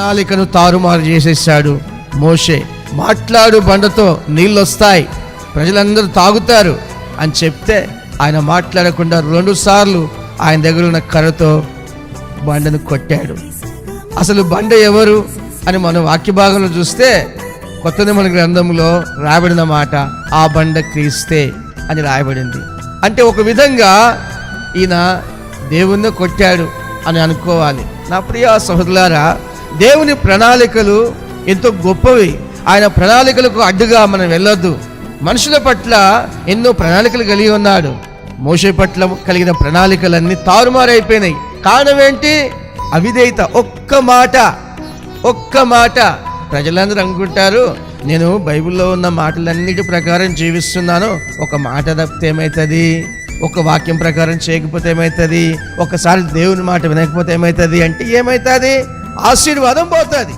ప్రణాళికను తారుమారు చేసేసాడు మోషే. మాట్లాడు బండతో నీళ్ళు వస్తాయి ప్రజలందరూ తాగుతారు అని చెప్తే ఆయన మాట్లాడకుండా రెండు సార్లు ఆయన దగ్గర ఉన్న కర్రతో బండను కొట్టాడు. అసలు బండ ఎవరు అని మనం వాక్య భాగంలో చూస్తే కొత్త మన గ్రంథంలో రాయబడిన మాట ఆ బండ క్రీస్తే అని రాయబడింది. అంటే ఒక విధంగా ఈయన దేవుణ్ణి కొట్టాడు అని అనుకోవాలి. నా ప్రియ సహోదరులారా దేవుని ప్రణాళికలు ఎంతో గొప్పవి. ఆయన ప్రణాళికలకు అడ్డుగా మనం వెళ్ళొద్దు. మనుషుల పట్ల ఎన్నో ప్రణాళికలు కలిగి ఉన్నాడు. మోషే పట్ల కలిగిన ప్రణాళికలన్నీ తారుమారైపోయినాయి. కారణం ఏంటి? అవిధేయత. ఒక్క మాట ఒక్క మాట. ప్రజలందరూ అనుకుంటారు నేను బైబిల్లో ఉన్న మాటలన్నిటి ప్రకారం జీవిస్తున్నాను. ఒక మాట తప్పితే ఏమవుతుంది ఒక వాక్యం ప్రకారం చేయకపోతే ఏమవుతుంది ఒకసారి దేవుని మాట వినకపోతే ఏమవుతుంది అంటే ఏమవుతుంది ఆశీర్వాదం పోతుంది.